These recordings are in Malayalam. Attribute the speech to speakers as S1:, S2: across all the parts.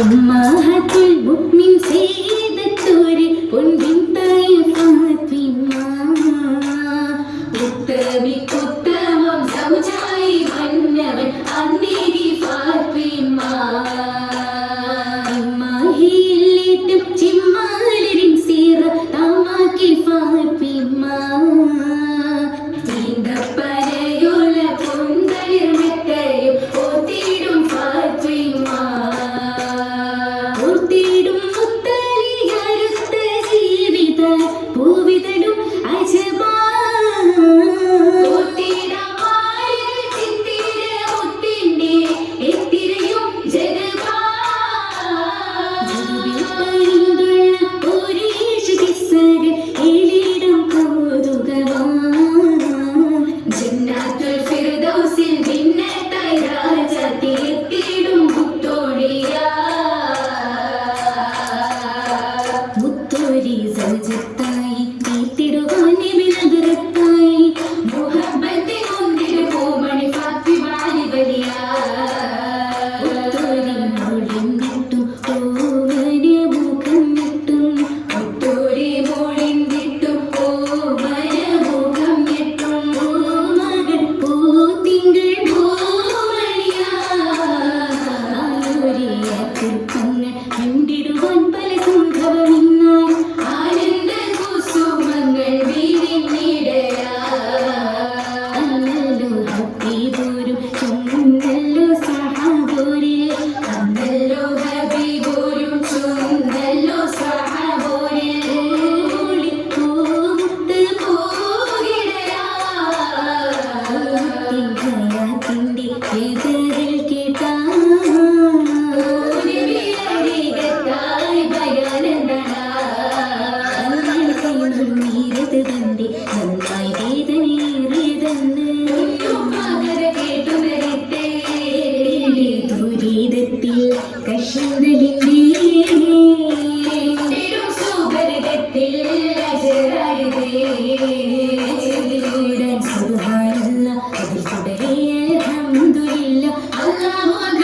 S1: ഉമ്മഹത്തുൽ മുഅ്മിൻ സീദത്തുരു പൊൻബിൻ ഫാത്തിമ.
S2: ഉത്തബിക
S1: കാത്തിരിപ്പിന്നെ മിണ്ടിടുവാൻ പല സംഭവമിന്ന്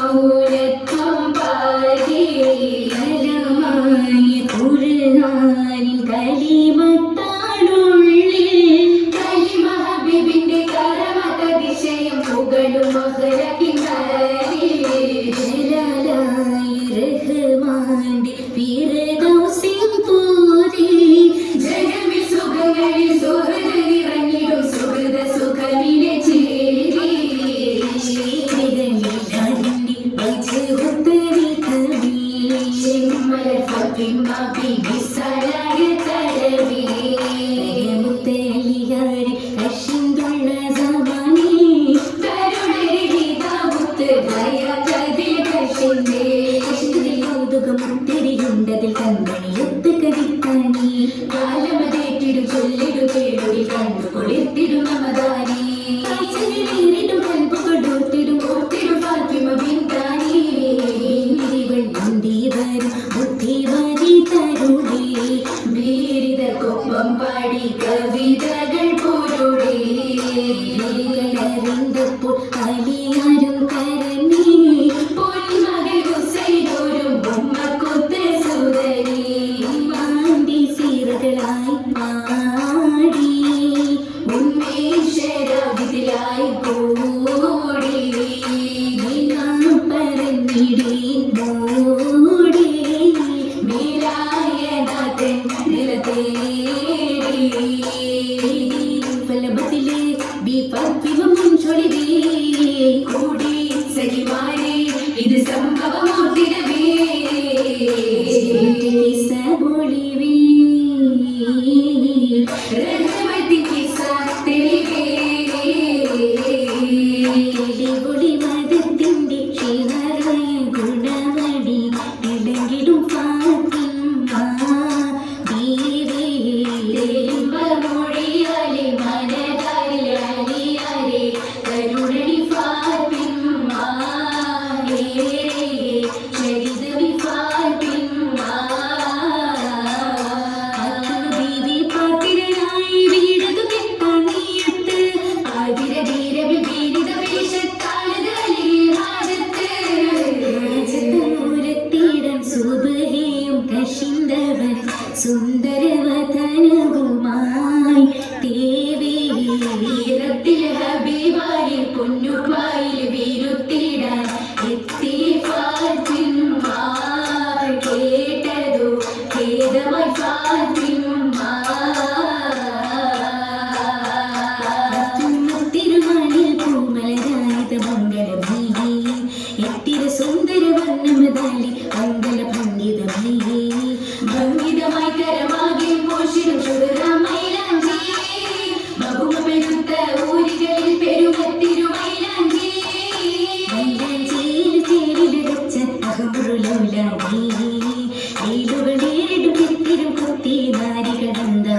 S2: Oh.
S1: കണ്ടതിൽ കൺമണിയൊത്ത് കതിക്കാനി
S2: കാലമതേറ്റിടു ചൊല്ലിടു കേടുവിൽ കണ്ടു കൊളിർത്തിടു മമദാനി
S1: después
S2: ും
S1: കുത്തി കടന്താ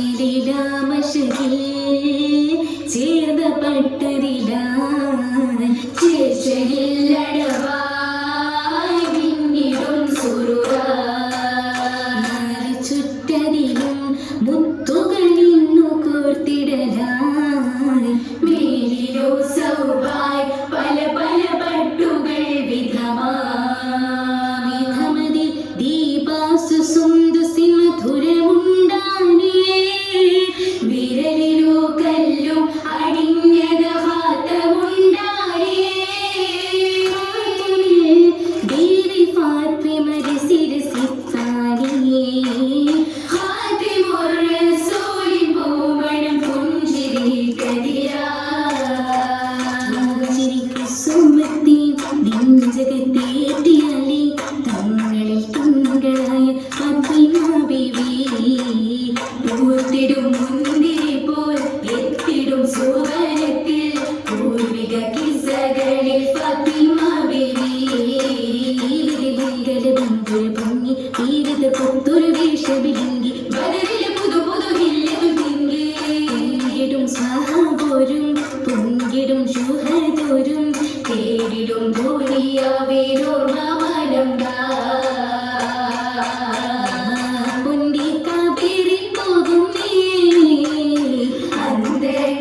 S1: ശ്രീരാമശകിൽ ചേർന്ന പട്ടതിലാൻ
S2: ചേച്ചയില്ലടവായി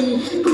S1: 嗯是狗